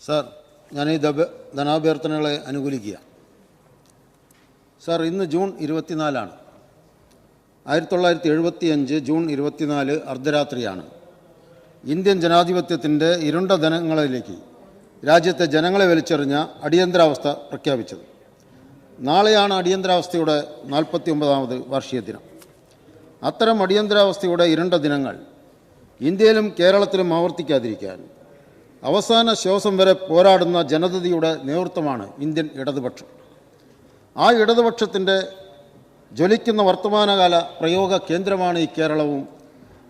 Sir ഞാൻ ഈ ധനാഭ്യർത്ഥനകളെ അനുകൂലിക്കുക. Sir ഇന്ന് ജൂൺ ഇരുപത്തിനാലാണ്. ആയിരത്തി തൊള്ളായിരത്തി എഴുപത്തി അഞ്ച് ജൂൺ ഇരുപത്തിനാല് അർദ്ധരാത്രിയാണ്. ഇന്ത്യൻ ജനാധിപത്യത്തിന്റെ ഇരുണ്ട ധനങ്ങളിലേക്ക് രാജ്യത്തെ ജനങ്ങളെ വലിച്ചെറിഞ്ഞ അടിയന്തരാവസ്ഥ പ്രഖ്യാപിച്ചത്. നാളെയാണ് അടിയന്തരാവസ്ഥയുടെ നാൽപ്പത്തി ഒമ്പതാമത് വാർഷിക ദിനം. അത്തരം അടിയന്തരാവസ്ഥയുടെ ഇരുണ്ട ദിനങ്ങൾ ഇന്ത്യയിലും കേരളത്തിലും ആവർത്തിക്കാതിരിക്കാൻ അവസാന ശ്വാസം വരെ പോരാടുന്ന ജനതയുടെ നേതൃത്വമാണ് ഇന്ത്യൻ ഇടതുപക്ഷം. ആ ഇടതുപക്ഷത്തിന്റെ ജ്വലിക്കുന്ന വർത്തമാനകാല പ്രയോഗ കേന്ദ്രമാണ് ഈ കേരളവും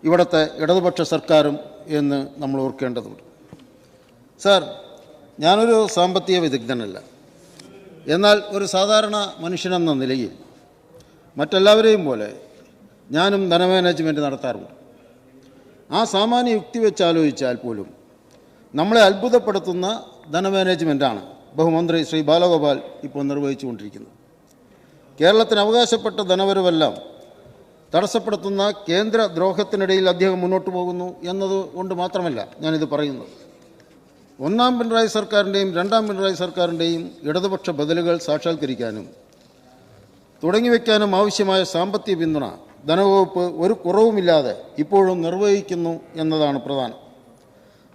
ഇവിടുത്തെ ഇടതുപക്ഷ സർക്കാരും എന്ന് നമ്മൾ ഓർക്കേണ്ടതുണ്ട്. സാർ ഞാനൊരു സാമ്പത്തിക വിദഗ്ധനല്ല. എന്നാൽ ഒരു സാധാരണ മനുഷ്യനെന്ന നിലയിൽ മറ്റെല്ലാവരെയും പോലെ ഞാനും ധനമാനേജ്മെന്റ് നടത്താറുണ്ട്. ആ സാമാന്യ യുക്തി വെച്ച് ആലോചിച്ചാൽ പോലും നമ്മളെ അത്ഭുതപ്പെടുത്തുന്ന ധനമാനേജ്മെന്റാണ് ബഹുമന്ത്രി ശ്രീ ബാലഗോപാൽ ഇപ്പോൾ നിർവഹിച്ചുകൊണ്ടിരിക്കുന്നത്. കേരളത്തിന് അവകാശപ്പെട്ട ധനവരവെല്ലാം തടസ്സപ്പെടുത്തുന്ന കേന്ദ്ര ദ്രോഹത്തിനിടയിൽ അദ്ദേഹം മുന്നോട്ട് പോകുന്നു എന്നത് കൊണ്ട് മാത്രമല്ല ഞാനിത് പറയുന്നത്. ഒന്നാം പിണറായി സർക്കാരിന്റെയും രണ്ടാം പിണറായി സർക്കാരിന്റെയും ഇടതുപക്ഷ ബദലുകൾ സാക്ഷാത്കരിക്കാനും തുടങ്ങിവെക്കാനും ആവശ്യമായ സാമ്പത്തിക പിന്തുണ ധനവകുപ്പ് ഒരു കുറവുമില്ലാതെ ഇപ്പോഴും നിർവഹിക്കുന്നു എന്നതാണ് പ്രധാനം.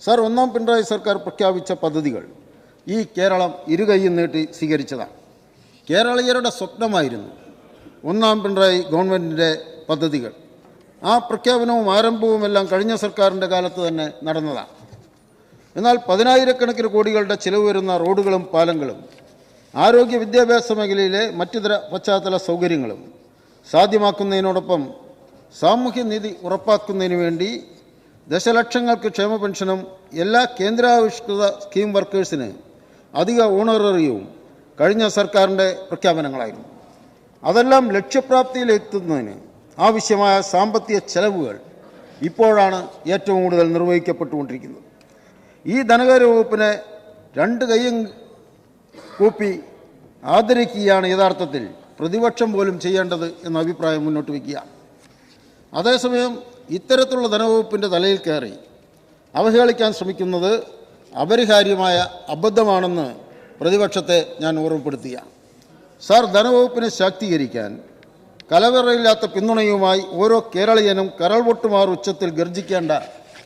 സാർ ഒന്നാം പിണറായി സർക്കാർ പ്രഖ്യാപിച്ച പദ്ധതികൾ ഈ കേരളം ഇരുകൈയും നീട്ടി സ്വീകരിച്ചതാണ്. കേരളീയരുടെ സ്വപ്നമായിരുന്നു ഒന്നാം പിണറായി ഗവൺമെന്റിന്റെ പദ്ധതികൾ. ആ പ്രഖ്യാപനവും ആരംഭവുമെല്ലാം കഴിഞ്ഞ സർക്കാരിന്റെ കാലത്ത് തന്നെ നടന്നതാണ്. എന്നാൽ പതിനായിരക്കണക്കിന് കോടികളുടെ ചിലവ് വരുന്ന റോഡുകളും പാലങ്ങളും ആരോഗ്യ വിദ്യാഭ്യാസ മേഖലയിലെ മറ്റുതര പശ്ചാത്തല സൗകര്യങ്ങളും സാധ്യമാക്കുന്നതിനോടൊപ്പം സാമൂഹ്യനീതി ഉറപ്പാക്കുന്നതിന് വേണ്ടി ദശലക്ഷങ്ങൾക്ക് ക്ഷേമ പെൻഷനും എല്ലാ കേന്ദ്രാവിഷ്കൃത സ്കീം വർക്കേഴ്സിന് അധിക ഓണററിയവും കഴിഞ്ഞ സർക്കാരിന്റെ പ്രഖ്യാപനങ്ങളായിരുന്നു. അതെല്ലാം ലക്ഷ്യപ്രാപ്തിയിലെത്തുന്നതിന് ആവശ്യമായ സാമ്പത്തിക ചെലവുകൾ ഇപ്പോഴാണ് ഏറ്റവും കൂടുതൽ നിർവഹിക്കപ്പെട്ടുകൊണ്ടിരിക്കുന്നത്. ഈ ധനകാര്യ വകുപ്പിനെ രണ്ട് കൈയും കൂപ്പി ആദരിക്കുകയാണ് യഥാർത്ഥത്തിൽ പ്രതിപക്ഷം പോലും ചെയ്യേണ്ടത് എന്ന അഭിപ്രായം മുന്നോട്ട് വയ്ക്കുക. അതേസമയം ഇത്തരത്തിലുള്ള ധനവകുപ്പിന്റെ തലയിൽ കയറി അവഹേളിക്കാൻ ശ്രമിക്കുന്നത് അപരിഹാര്യമായ അബദ്ധമാണെന്ന് പ്രതിപക്ഷത്തെ ഞാൻ ഓർമ്മപ്പെടുത്തുക. സാർ ധനവകുപ്പിനെ ശാക്തീകരിക്കാൻ കലവറയില്ലാത്ത പിന്തുണയുമായി ഓരോ കേരളീയനും കരൾ പൊട്ടുമാർ ഉച്ചത്തിൽ ഗർജിക്കേണ്ട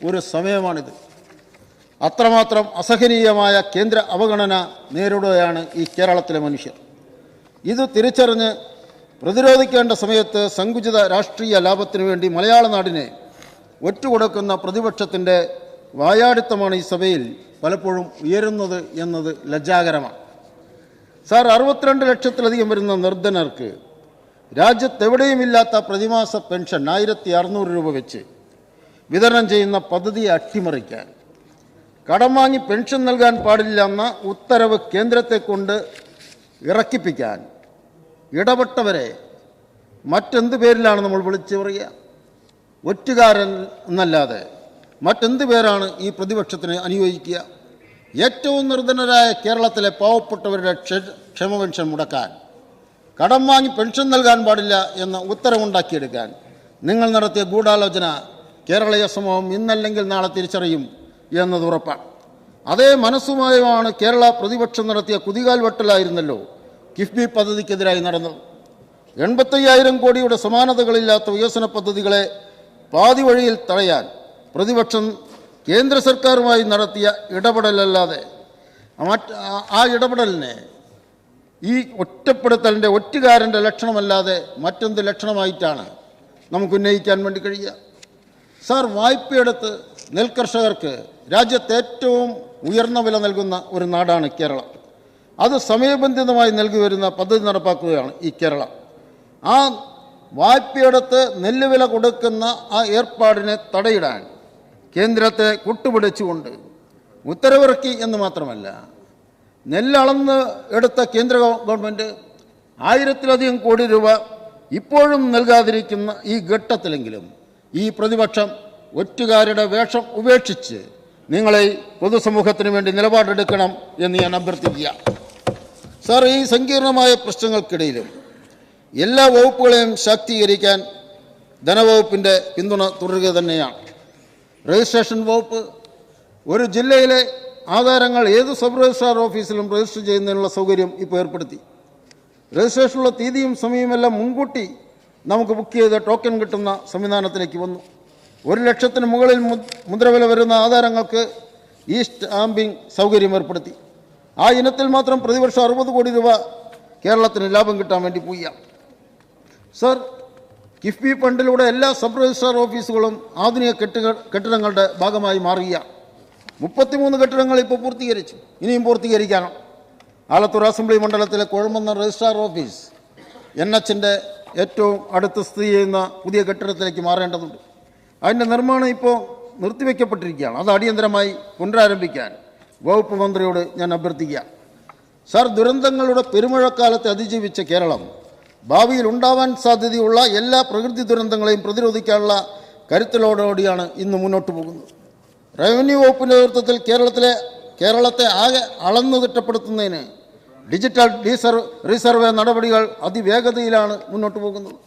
ഒരു സമയമാണിത്. അത്രമാത്രം അസഹനീയമായ കേന്ദ്ര അവഗണന നേരിടുകയാണ് ഈ കേരളത്തിലെ മനുഷ്യർ. ഇത് തിരിച്ചറിഞ്ഞ് പ്രതിരോധിക്കേണ്ട സമയത്ത് സങ്കുചിത രാഷ്ട്രീയ ലാഭത്തിനു വേണ്ടി മലയാള നാടിനെ ഒറ്റുകൊടുക്കുന്ന പ്രതിപക്ഷത്തിന്റെ വായാടിത്തമാണ് ഈ സഭയിൽ പലപ്പോഴും ഉയരുന്നത് എന്നത് ലജ്ജാകരമാണ്. സാർ അറുപത്തിരണ്ട് ലക്ഷത്തിലധികം വരുന്ന നിർദ്ധനർക്ക് രാജ്യത്തെവിടെയുമില്ലാത്ത പ്രതിമാസ പെൻഷൻ ആയിരത്തി അറുന്നൂറ് രൂപ വെച്ച് വിതരണം ചെയ്യുന്ന പദ്ധതിയെ അട്ടിമറിക്കാൻ. കടം വാങ്ങി പെൻഷൻ നൽകാൻ പാടില്ലെന്ന ഉത്തരവ് കേന്ദ്രത്തെ കൊണ്ട് ഇറക്കിപ്പിക്കാൻ ഇടപെട്ടവരെ മറ്റെന്ത് പേരിലാണ് നമ്മൾ വിളിച്ചു പറയുക? ഒറ്റുകാരൻ എന്നല്ലാതെ മറ്റെന്ത് പേരാണ് ഈ പ്രതിപക്ഷത്തിന് അനുയോജിക്കുക? ഏറ്റവും നിർധനരായ കേരളത്തിലെ പാവപ്പെട്ടവരുടെ ക്ഷ- ക്ഷമ പെൻഷൻ മുടക്കാൻ കടം വാങ്ങി പെൻഷൻ നൽകാൻ പാടില്ല എന്ന ഉത്തരവുണ്ടാക്കിയെടുക്കാൻ നിങ്ങൾ നടത്തിയ ഗൂഢാലോചന കേരളീയ സമൂഹം ഇന്നല്ലെങ്കിൽ നാളെ തിരിച്ചറിയും എന്നത് ഉറപ്പാണ്. അതേ മനസ്സുമായുമാണ് കേരള പ്രതിപക്ഷം നടത്തിയ കുതികാൽ വെട്ടലായിരുന്നല്ലോ കിഫ്ബി പദ്ധതിക്കെതിരായി നടന്നത് എൺപത്തയ്യായിരം കോടിയുടെ സമാനതകളില്ലാത്ത വികസന പദ്ധതികളെ പാതി വഴിയിൽ തടയാൻ പ്രതിപക്ഷം കേന്ദ്ര സർക്കാരുമായി നടത്തിയ ഇടപെടലല്ലാതെ ആ ഇടപെടലിനെ ഈ ഒറ്റപ്പെടുത്തലിന്റെ ഒറ്റുകാരന്റെ ലക്ഷണമല്ലാതെ മറ്റെന്ത് ലക്ഷണമായിട്ടാണ് നമുക്ക് ഉന്നയിക്കാൻ വേണ്ടി കഴിയുക? സാർ വായ്പയെടുത്ത് നെൽകർഷകർക്ക് രാജ്യത്ത് ഏറ്റവും ഉയർന്ന വില നൽകുന്ന ഒരു നാടാണ് കേരളം. അത് സമയബന്ധിതമായി നൽകി വരുന്ന പദ്ധതി നടപ്പാക്കുകയാണ് ഈ കേരളം. ആ വായ്പയെടുത്ത് നെല്ല് വില കൊടുക്കുന്ന ആ ഏർപ്പാടിനെ തടയിടാൻ കേന്ദ്രത്തെ കുട്ടുപിടിച്ചുകൊണ്ട് ഉത്തരവിറക്കി എന്ന് മാത്രമല്ല നെല്ലളന്ന് എടുത്ത കേന്ദ്ര ഗവൺമെന്റ് ആയിരത്തിലധികം കോടി രൂപ ഇപ്പോഴും നൽകാതിരിക്കുന്ന ഈ ഘട്ടത്തിലെങ്കിലും ഈ പ്രതിപക്ഷം ഒറ്റുകാരുടെ വേഷം ഉപേക്ഷിച്ച് നിങ്ങളെ പൊതുസമൂഹത്തിന് വേണ്ടി നിലപാടെടുക്കണം എന്ന് ഞാൻ അഭ്യർത്ഥിക്കുക സാർ ഈ സങ്കീർണമായ പ്രശ്നങ്ങൾക്കിടയിലും എല്ലാ വകുപ്പുകളെയും ശാക്തീകരിക്കാൻ ധനവകുപ്പിന്റെ പിന്തുണ തുടരുക തന്നെയാണ്. രജിസ്ട്രേഷൻ വകുപ്പ് ഒരു ജില്ലയിലെ ആധാരങ്ങൾ ഏത് സബ് രജിസ്ട്രാർ ഓഫീസിലും രജിസ്റ്റർ ചെയ്യുന്നതിനുള്ള സൗകര്യം ഇപ്പോൾ ഏർപ്പെടുത്തി. രജിസ്ട്രേഷനുള്ള തീയതിയും സമയമെല്ലാം മുൻകൂട്ടി നമുക്ക് ബുക്ക് ചെയ്ത് ടോക്കൺ കിട്ടുന്ന സംവിധാനത്തിലേക്ക് വന്നു. ഒരു ലക്ഷത്തിന് മുകളിൽ മുദ്രവില വരുന്ന ആധാരങ്ങൾക്ക് ഈ സ്റ്റാമ്പിംഗ് സൗകര്യം ഏർപ്പെടുത്തി. ആ ഇനത്തിൽ മാത്രം പ്രതിവർഷം അറുപത് കോടി രൂപ കേരളത്തിന് ലാഭം കിട്ടാൻ വേണ്ടി പോയ സർ കിഫ്ബി ഫണ്ടിലൂടെ എല്ലാ സബ് രജിസ്ട്രാർ ഓഫീസുകളും ആധുനിക കെട്ടുക കെട്ടിടങ്ങളുടെ ഭാഗമായി മാറുക മുപ്പത്തിമൂന്ന് കെട്ടിടങ്ങൾ ഇപ്പോൾ പൂർത്തീകരിച്ചു. ഇനിയും പൂർത്തീകരിക്കണം ആലത്തൂർ അസംബ്ലി മണ്ഡലത്തിലെ കുഴമന്ന രജിസ്ട്രാർ ഓഫീസ് എൻ എച്ചിന്റെ ഏറ്റവും അടുത്ത് സ്ഥിതി ചെയ്യുന്ന പുതിയ കെട്ടിടത്തിലേക്ക് മാറേണ്ടതുണ്ട്. അതിന്റെ നിർമ്മാണം ഇപ്പോൾ നിർത്തിവെക്കപ്പെട്ടിരിക്കുകയാണ്. അത് അടിയന്തരമായി പുനരാരംഭിക്കാൻ വകുപ്പ് മന്ത്രിയോട് ഞാൻ അഭ്യർത്ഥിക്കുക. സർ ദുരന്തങ്ങളുടെ പെരുമഴക്കാലത്തെ അതിജീവിച്ച കേരളം ഭാവിയിൽ ഉണ്ടാവാൻ സാധ്യതയുള്ള എല്ലാ പ്രകൃതി ദുരന്തങ്ങളെയും പ്രതിരോധിക്കാനുള്ള കരുത്തലോടുകൂടിയാണ് ഇന്ന് മുന്നോട്ട് പോകുന്നത്. റവന്യൂ വകുപ്പിന്റെ നേതൃത്വത്തിൽ കേരളത്തിലെ കേരളത്തെ ആകെ അളന്നു തിട്ടപ്പെടുത്തുന്നതിന് ഡിജിറ്റൽ ഡീസർ റീസർവേ നടപടികൾ അതിവേഗതയിലാണ് മുന്നോട്ട് പോകുന്നത്.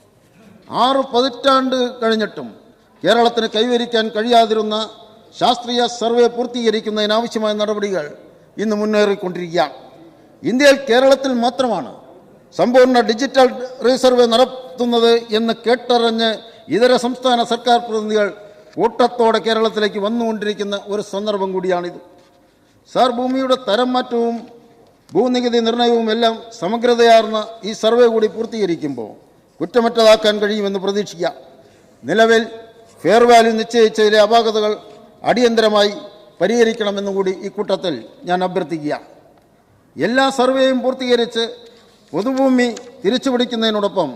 ആറ് പതിറ്റാണ്ട് കഴിഞ്ഞിട്ടും കേരളത്തിന് കൈവരിക്കാൻ കഴിയാതിരുന്ന ശാസ്ത്രീയ സർവേ പൂർത്തീകരിക്കുന്നതിനാവശ്യമായ നടപടികൾ ഇന്ന് മുന്നേറിക്കൊണ്ടിരിക്കുകയാണ്. ഇന്ത്യയിൽ കേരളത്തിൽ മാത്രമാണ് സമ്പൂർണ ഡിജിറ്റൽ റീസർവേ നടത്തുന്നത് എന്ന് കേട്ടറിഞ്ഞ് ഇതര സംസ്ഥാന സർക്കാർ പ്രതിനിധികൾ കൂട്ടത്തോടെ കേരളത്തിലേക്ക് വന്നുകൊണ്ടിരിക്കുന്ന ഒരു സന്ദർഭം കൂടിയാണിത്. സാർ ഭൂമിയുടെ തരം മാറ്റവും ഭൂനികുതി നിർണയവും എല്ലാം സമഗ്രതയാർന്ന ഈ സർവേ കൂടി പൂർത്തീകരിക്കുമ്പോൾ കുറ്റമറ്റതാക്കാൻ കഴിയുമെന്ന് പ്രതീക്ഷിക്കാം. നിലവിൽ ഫെയർ വാല്യൂ നിശ്ചയിച്ചതിലെ അപാകതകൾ അടിയന്തരമായി പരിഹരിക്കണമെന്നും കൂടി ഈ കൂട്ടത്തിൽ ഞാൻ അഭ്യർത്ഥിക്കുക. എല്ലാ സർവേയും പൂർത്തീകരിച്ച് പൊതുഭൂമി തിരിച്ചുപിടിക്കുന്നതിനോടൊപ്പം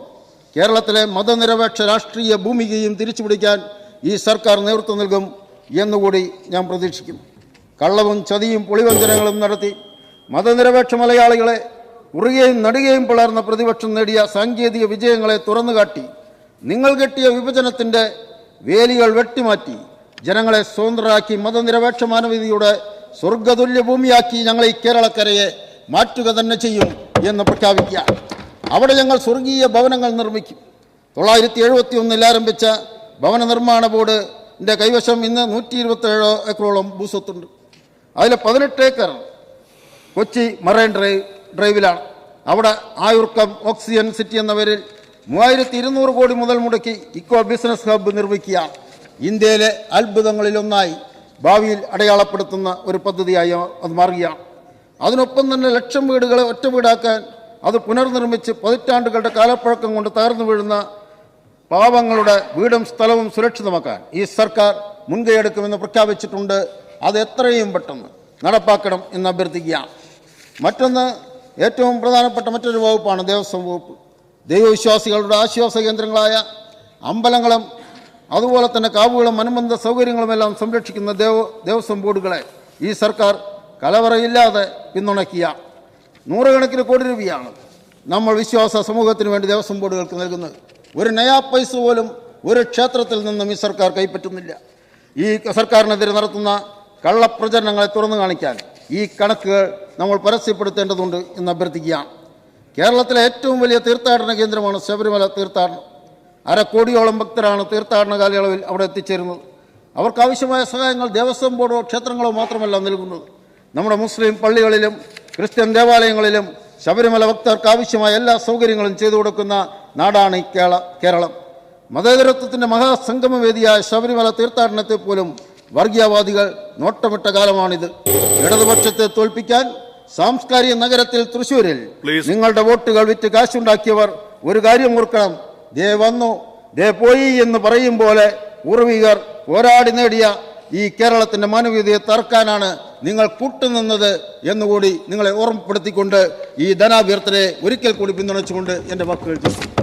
കേരളത്തിലെ മതനിരപേക്ഷ രാഷ്ട്രീയ ഭൂമികയും തിരിച്ചുപിടിക്കാൻ ഈ സർക്കാർ നേതൃത്വം നൽകും എന്നുകൂടി ഞാൻ പ്രതീക്ഷിക്കുന്നു. കള്ളവും ചതിയും പൊളിവഞ്ചനങ്ങളും നടത്തി മതനിരപേക്ഷ മലയാളികളെ ഉറുകയും നടുകയും പിളർന്ന പ്രതിപക്ഷം നേടിയ സാങ്കേതിക വിജയങ്ങളെ തുറന്നുകാട്ടി നിങ്ങൾ കെട്ടിയ വിഭജനത്തിന്റെ വേലികൾ വെട്ടിമാറ്റി ജനങ്ങളെ സ്വതന്ത്രരാക്കി മതനിരപേക്ഷ മാനവികതയുടെ സ്വർഗതുല്യ ഭൂമിയാക്കി ഞങ്ങൾ ഈ കേരളക്കരയെ മാറ്റുക തന്നെ ചെയ്യും എന്ന് പ്രഖ്യാപിക്കുക. അവിടെ ഞങ്ങൾ സ്വർഗീയ ഭവനങ്ങൾ നിർമ്മിക്കും. തൊള്ളായിരത്തി എഴുപത്തി ഒന്നിൽ ആരംഭിച്ച ഭവന നിർമ്മാണ ബോർഡിന്റെ കൈവശം ഇന്ന് നൂറ്റി ഇരുപത്തേഴ് ഏക്കറോളം ഭൂസ്വത്തുണ്ട്. അതിൽ പതിനെട്ട് ഏക്കർ കൊച്ചി മറൈൻ ഡ്രൈവ് ഡ്രൈവിലാണ്. അവിടെ ആയുർക്കം ഓക്സിജൻ സിറ്റി എന്ന പേരിൽ മൂവായിരത്തി ഇരുന്നൂറ് കോടി മുതൽ മുടക്കി ഇക്കോ ബിസിനസ് ഹബ്ബ് നിർമ്മിക്കുക ഇന്ത്യയിലെ അത്ഭുതങ്ങളിലൊന്നായി ഭാവിയിൽ അടയാളപ്പെടുത്തുന്ന ഒരു പദ്ധതിയായി അത് മാറുകയാണ് അതിനൊപ്പം തന്നെ ലക്ഷം വീടുകളെ ഒറ്റ വീടാക്കാൻ അത് പുനർനിർമ്മിച്ച് പതിറ്റാണ്ടുകളുടെ കാലപ്പഴക്കം കൊണ്ട് തകർന്നു വീഴുന്ന പാവങ്ങളുടെ വീടും സ്ഥലവും സുരക്ഷിതമാക്കാൻ ഈ സർക്കാർ മുൻകൈയെടുക്കുമെന്ന് പ്രഖ്യാപിച്ചിട്ടുണ്ട്. അത് എത്രയും പെട്ടെന്ന് നടപ്പാക്കണം എന്ന് അഭ്യർത്ഥിക്കുകയാണ് മറ്റൊന്ന് ഏറ്റവും പ്രധാനപ്പെട്ട മറ്റൊരു വകുപ്പാണ് ദേവസ്വം വകുപ്പ്. ദൈവവിശ്വാസികളുടെ ആശ്വാസ കേന്ദ്രങ്ങളായ അമ്പലങ്ങളും അതുപോലെ തന്നെ കാവുകളും അനുബന്ധ സൗകര്യങ്ങളുമെല്ലാം സംരക്ഷിക്കുന്ന ദേവ ദേവസ്വം ബോർഡുകളെ ഈ സർക്കാർ കലവറയില്ലാതെ പിന്തുണയ്ക്കുക. നൂറുകണക്കിന് കോടി രൂപയാണ് നമ്മൾ വിശ്വാസ സമൂഹത്തിന് വേണ്ടി ദേവസ്വം ബോർഡുകൾക്ക് നൽകുന്നത്. ഒരു നയാ പൈസ പോലും ഒരു ക്ഷേത്രത്തിൽ നിന്നും ഈ സർക്കാർ കൈപ്പറ്റുന്നില്ല. ഈ സർക്കാരിനെതിരെ നടത്തുന്ന കള്ളപ്രചരണങ്ങളെ തുറന്നു കാണിക്കാൻ ഈ കണക്കുകൾ നമ്മൾ പരസ്യപ്പെടുത്തേണ്ടതുണ്ട് എന്ന് അഭ്യർത്ഥിക്കുകയാണ്. കേരളത്തിലെ ഏറ്റവും വലിയ തീർത്ഥാടന കേന്ദ്രമാണ് ശബരിമല തീർത്ഥാടനം. അരക്കോടിയോളം ഭക്തരാണ് തീർത്ഥാടന കാലയളവിൽ അവിടെ എത്തിച്ചേരുന്നത്. അവർക്ക് ആവശ്യമായ സഹായങ്ങൾ ദേവസ്വം ബോർഡോ ക്ഷേത്രങ്ങളോ മാത്രമല്ല നൽകുന്നത്. നമ്മുടെ മുസ്ലിം പള്ളികളിലും ക്രിസ്ത്യൻ ദേവാലയങ്ങളിലും ശബരിമല ഭക്തർക്ക് ആവശ്യമായ എല്ലാ സൗകര്യങ്ങളും ചെയ്തു കൊടുക്കുന്ന നാടാണ് ഈ കേരള കേരളം. മതേതരത്വത്തിന്റെ മഹാസംഗമവേദിയായ ശബരിമല തീർത്ഥാടനത്തെ പോലും വർഗീയവാദികൾ നോട്ടമിട്ട കാലമാണിത്. ഇടതുപക്ഷത്തെ തോൽപ്പിക്കാൻ സാംസ്കാരിക നഗരത്തിൽ തൃശൂരിൽ നിങ്ങളുടെ വോട്ടുകൾ വിറ്റ് കാശുണ്ടാക്കിയവർ ഒരു കാര്യം ഓർക്കണം. ദേ വന്നു. ദേ പോയി എന്ന് പറയും പോലെ ഉറവികർ പോരാടി നേടിയ ഈ കേരളത്തിന്റെ മാനവീയതയെ തറക്കാനാണ് നിങ്ങൾ കൂട്ടുനിന്നത് എന്നുകൂടി നിങ്ങളെ ഓർമ്മപ്പെടുത്തിക്കൊണ്ട് ഈ ധനാഭ്യർത്ഥനയെ ഒരിക്കൽ കൂടി പിന്തുണച്ചുകൊണ്ട് എന്റെ വാക്കുകൾ